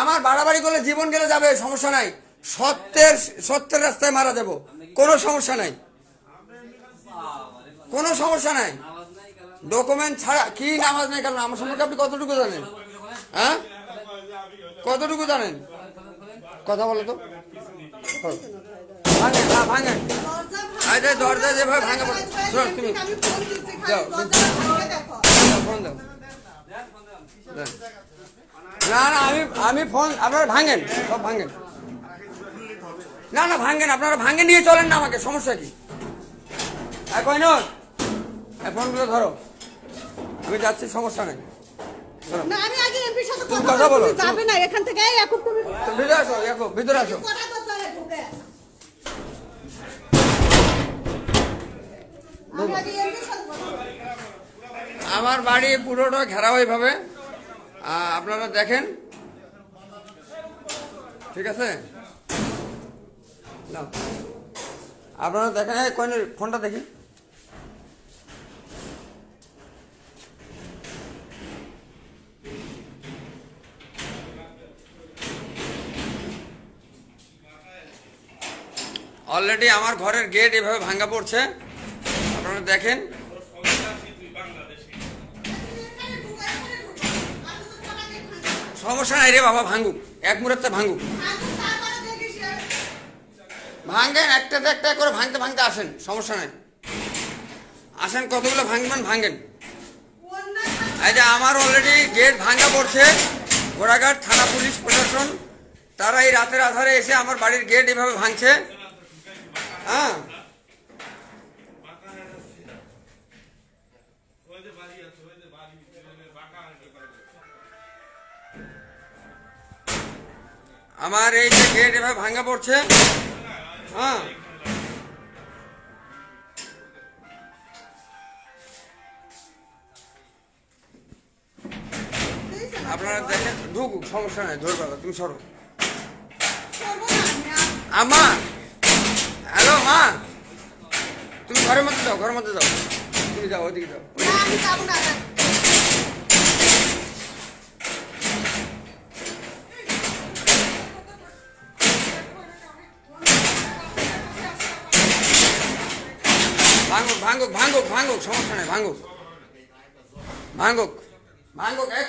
আমার বাড়াবাড়ি করলে জীবন গেলে যাবে, সমস্যা নাই। সত্যের সত্যের রাস্তায় মারা যাব কোনো সমস্যা নাই। কোনো সমস্যা নাই। ডকুমেন্ট ছাড়া কি নামাজ নেই কারণ আমার সম্পর্কে আপনি কতটুকু জানেন? হ্যাঁ? কতটুকু জানেন? কথা বলো তো। ভাঙেন হ্যাঁ ভাঙেন। দরজা যেভাবে ভাঙা তুমি দাও। না না আমি আমি ফোন আপনারা ভাঙেন সব ভাঙেন। না না ভাঙেন আপনারা ভাঙে নিয়ে চলেন না আমাকে সমস্যা কি? আর কই নয় ফোনগুলো ধরো। আমি যাচ্ছি সমস্যা নেই। না আমি আগে এমপির সাথে কথা কথা বলো, যাবে না এখান থেকে এখন তুমি ভিতরে আসো ভিতরে বলব। আমার বাড়ি পুরোটা ঘেরা এইভাবে। আহ, আপনারা দেখেন। ঠিক আছে? আপনারা দেখেন কইন ফোনটা দেখি। অলরেডি আমার ঘরের গেট এভাবে ভাঙ্গা পড়ছে। আপনারা দেখেন। সমস্যা নাই রে বাবা, ভাঙুক। এক মুহূর্তে ভাঙুক। ভাঙেন একটাতে একটা করে ভাঙতে ভাঙতে আসেন, সমস্যা নাই। আসেন, কতগুলো ভাঙবেন, ভাঙেন। এই যে আমার অলরেডি গেট ভাঙা পড়ছে। ঘোড়াঘাট, থানা পুলিশ প্রশাসন, তারা এই রাতের আধারে এসে আমার বাড়ির গেট এভাবে ভাঙছে। হ্যাঁ? আমার এই যে গেট এভাবে ভাঙা পড়ছে। হ্যাঁ। আপনারা দেখেন ঢুকুক সমস্যা নাই ধরবে না, তুমি সরো। আমি হ্যালো মা। তুমি ঘরের মধ্যে যাও ঘরের মধ্যে যাও। তুমি যাও ওদিকে যাও। ভাঙুক ভাঙুক ভাঙুক ভাঙুক, সমস্যা নেই, ভাঙুক। ভাঙুক। ভাঙুক এ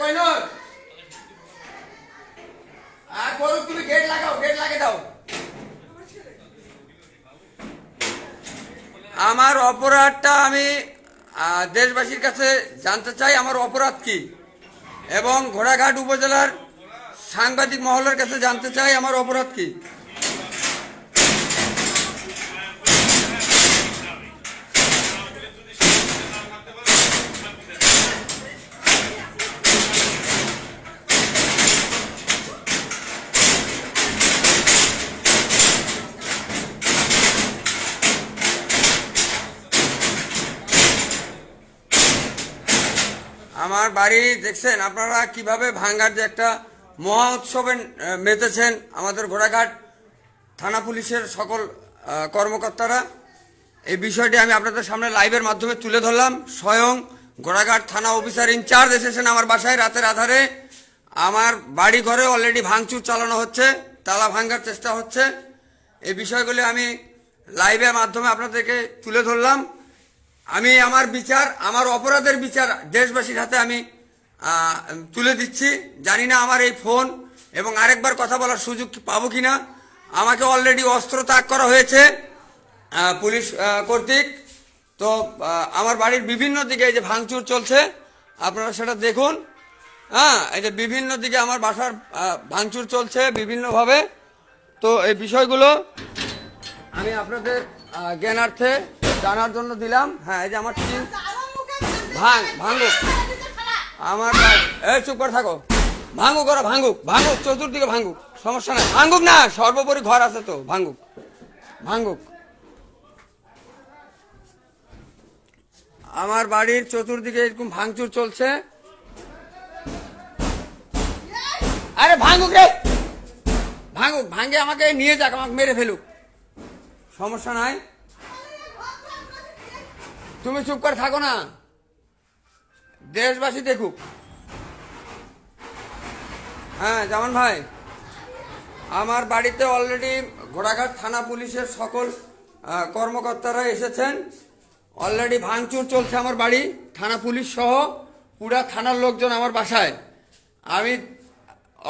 করুক তুমি গেট লাগাও গেট লাগিয়ে দাও। আমার অপরাধটা আমি দেশবাসীর কাছে জানতে চাই, আমার অপরাধ কি? এবং ঘোড়াঘাট উপজেলার সাংবাদিক মহলের কাছে জানতে চাই, আমার অপরাধ কি? আমার বাড়ি দেখছেন, আপনারা কীভাবে ভাঙ্গার যে একটা মহা উৎসবে মেতেছেন আমাদের ঘোড়াঘাট থানা পুলিশের সকল কর্মকর্তারা। এই বিষয়টি আমি আপনাদের সামনে লাইভের মাধ্যমে তুলে ধরলাম। স্বয়ং ঘোড়াঘাট থানা অফিসার ইনচার্জ এসেছেন আমার বাসায় রাতের আধারে। আমার বাড়ি ঘরে অলরেডি ভাঙচুর চালানো হচ্ছে, তালা ভাঙ্গার চেষ্টা হচ্ছে। এই বিষয়গুলি আমি লাইভের মাধ্যমে আপনাদেরকে তুলে ধরলাম। আমি আমার বিচার, আমার অপরাধের বিচার দেশবাসীর হাতে আমি তুলে দিচ্ছি। জানি না আমার এই ফোন এবং আরেকবার কথা বলার সুযোগ পাবো কি না আমাকে অলরেডি অস্ত্র ত্যাগ করা হয়েছে পুলিশ কর্তৃক। তো আমার বাড়ির বিভিন্ন দিকে এই যে ভাঙচুর চলছে, আপনারা সেটা দেখুন। হ্যাঁ এই যে বিভিন্ন দিকে আমার বাসার ভাঙচুর চলছে বিভিন্নভাবে। তো এই বিষয়গুলো আমি আপনাদের জ্ঞানার্থে জানার জন্য দিলাম। হ্যাঁ এই যে আমার টিম। ভাঙ, ভাঙুক। আমার এই চুপ করে থাকো। ভাঙুক ওরা ভাঙুক ভাঙুক চতুর্দিকে ভাঙুক সমস্যা নাই। ভাঙুক না সর্বোপরি ঘর আছে তো ভাঙুক ভাঙুক। আমার বাড়ির চতুর্দিকে এরকম ভাঙচুর চলছে। আরে ভাঙুক রে! ভাঙুক ভাঙে আমাকে নিয়ে যাক আমাকে মেরে ফেলুক। সমস্যা নাই। তুমি চুপ করে থাকো না। দেশবাসী দেখুক। হ্যাঁ জামান ভাই, আমার বাড়িতে অলরেডি ঘোড়াঘাট থানা পুলিশের সকল কর্মকর্তারা এসেছেন। অলরেডি ভাঙচুর চলছে আমার বাড়ি, থানা পুলিশ সহ, পুরা থানার লোকজন আমার বাসায়। আমি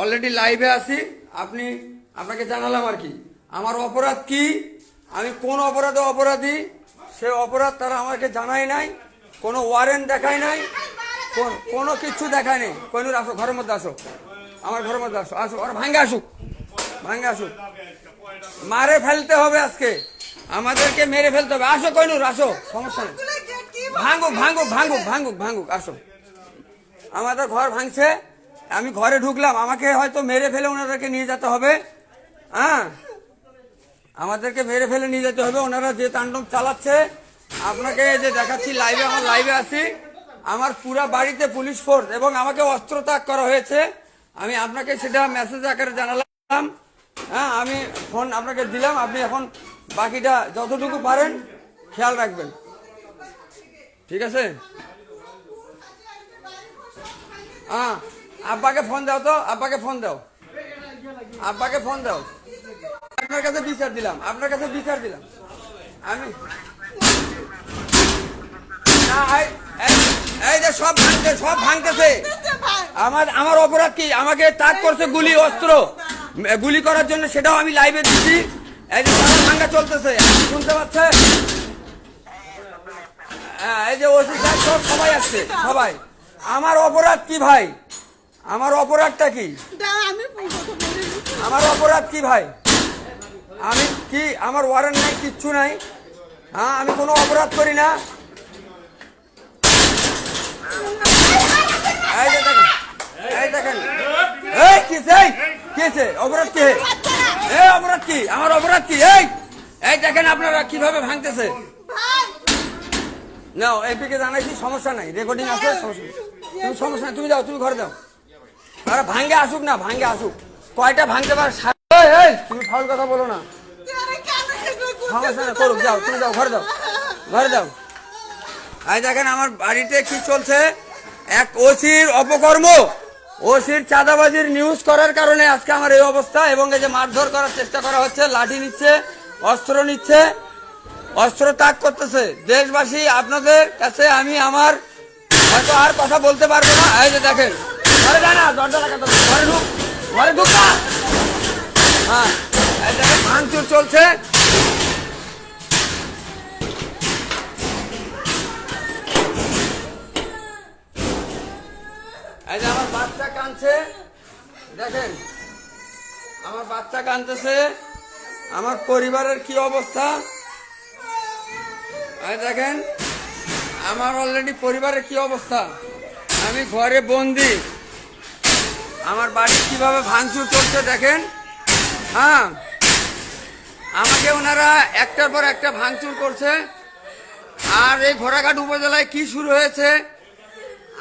অলরেডি লাইভে আছি। আপনি, আপনাকে জানালাম আর কি। আমার অপরাধ কি? আমি কোন অপরাধে অপরাধী? সে অপরাধ তারা আমাকে জানাই নাই, কোনো ওয়ারেন্ট দেখায় নাই, কোনো কিছু দেখায় নেই। কইনুর আসো, ঘরের মধ্যে আসো। আমার ঘরের মধ্যে আসো আসো ওরা ভাঙ্গে আসুক ভাঙ্গে আসুক। মারে ফেলতে হবে আজকে। আমাদেরকে মেরে ফেলতে হবে। আসো কইনুর আসো, সমস্যা নেই। ভাঙুক ভাঙুক ভাঙুক ভাঙুক ভাঙুক আসো। আমাদের ঘর ভাঙছে, আমি ঘরে ঢুকলাম, আমাকে হয়তো মেরে ফেলে ওনাদেরকে নিয়ে যেতে হবে। হ্যাঁ? আমাদেরকে মেরে ফেলে নিয়ে যেতে হবে। ওনারা যে তাণ্ডব চালাচ্ছে, আপনাকে যে দেখাচ্ছি লাইভে আমার লাইভে আছি। আমার পুরা বাড়িতে পুলিশ ফোর্স এবং আমাকে অস্ত্র ত্যাগ করা হয়েছে। আমি আপনাকে সেটা মেসেজ আকারে জানালাম। হ্যাঁ আমি ফোন আপনাকে দিলাম। আপনি এখন বাকিটা যতটুকু পারেন খেয়াল রাখবেন। ঠিক আছে? হ্যাঁ আব্বাকে ফোন দাও তো। আব্বাকে ফোন দাও। আব্বাকে ফোন দাও। আপনার কাছে বিচার দিলাম আপনার কাছে বিচার দিলাম। আমি না, এই- যে সব ভাঙতে সব ভাঙতেছে। আমার আমার অপরাধ কি? আমাকে তাক করছে গুলি অস্ত্র। গুলি করার জন্য সেটাও আমি লাইভে দিচ্ছি এই যে ভাঙ্গা চলতেছে শুনতে পাচ্ছেন? হ্যাঁ, এই যে ওসি সাহেব সব সবাই আসছে সবাই। আমার অপরাধ কি ভাই? আমার অপরাধটা কি? আমার অপরাধ কি ভাই? আমি কি, আমার ওয়ারেন্ট নাই, কিচ্ছু নাই? হ্যাঁ আমি কোনো অপরাধ করি না। কি আমার কি? এই দেখেন আপনারা কীভাবে ভাঙতেছে। এপিকে সমস্যা নাই। রেকর্ডিং আছে, সমস্যা। তুমি সমস্যা যাও, তুমি ঘরে যাও। আরে, ভাঙ্গে আসুক না, ভাঙ্গে আসুক। কয়টা ভাঙতে পারে? এই, এই, তুমি ফাউল কথা বলো না। আরে কেন এগুলো করতে সমস্যা নেই করুক যাও তুমি যাও ঘরে যাও ঘরে আজ দেখেন আমার বাড়িতে কি চলছে? এক ওসির অপকর্ম। ওসির চাঁদাবাজির নিউজ করার কারণে আজকে আমার এই অবস্থা এবং এই যে মারধর করার চেষ্টা করা হচ্ছে লাঠি নিচ্ছে অস্ত্র নিচ্ছে অস্ত্র ত্যাগ করতেছে। দেশবাসী আপনাদের কাছে আমি আমার হয়তো আর কথা বলতে পারব না। এই যে দেখেন ঘরে যায় না দরজা লাগাতে ঘরে ঢুক ঘরে ঢুক না। ভাঙচুর চলছে। এই আমার বাচ্চা কাঁদছে। দেখেন, আমার বাচ্চা কাঁদতেছে। আমার পরিবারের কি অবস্থা? এই দেখেন, আমার অলরেডি পরিবারের কি অবস্থা? আমি ঘরে বন্দি। আমার বাড়ি কীভাবে ভাঙচুর চলছে দেখেন। হ্যাঁ। আমাকে ওনারা একটার পর একটা ভাঙচুর করছে। আর এই ঘোড়াঘাট উপজেলায় কি শুরু হয়েছে,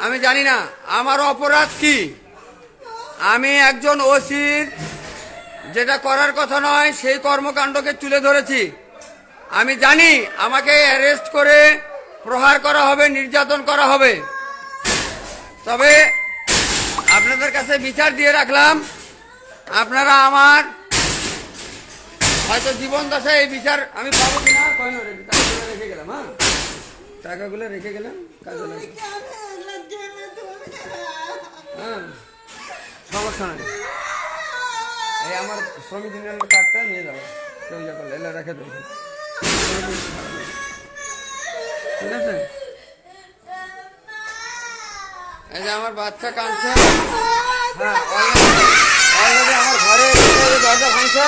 আমি জানি না। আমার অপরাধ কি? আমি একজন ওসির, যেটা করার কথা নয়, সেই কর্মকাণ্ডকে তুলে ধরেছি। আমি জানি আমাকে অ্যারেস্ট করে প্রহার করা হবে, নির্যাতন করা হবে। তবে আপনাদের কাছে বিচার দিয়ে রাখলাম। আপনারা আমার হয়তো জীবন দশায় এই বিচার আমি পাবো কিনা? কয় না রে, টাকাগুলো রেখে গেলাম হ্যাঁ। টাকাগুলো রেখে গেলাম কাজে কেন তুমি হ্যাঁ সমস্যা নাই। এই আমার শ্রমিক ইউনিয়নের কার্ডটা নিয়ে যাব কেউ যা করলে এলে রেখে দেবো ঠিক আছে? এই যে আমার বাচ্চা কাঁদছে। হ্যাঁ অলরেডি আমার ঘরে দরজা ভাঙছে।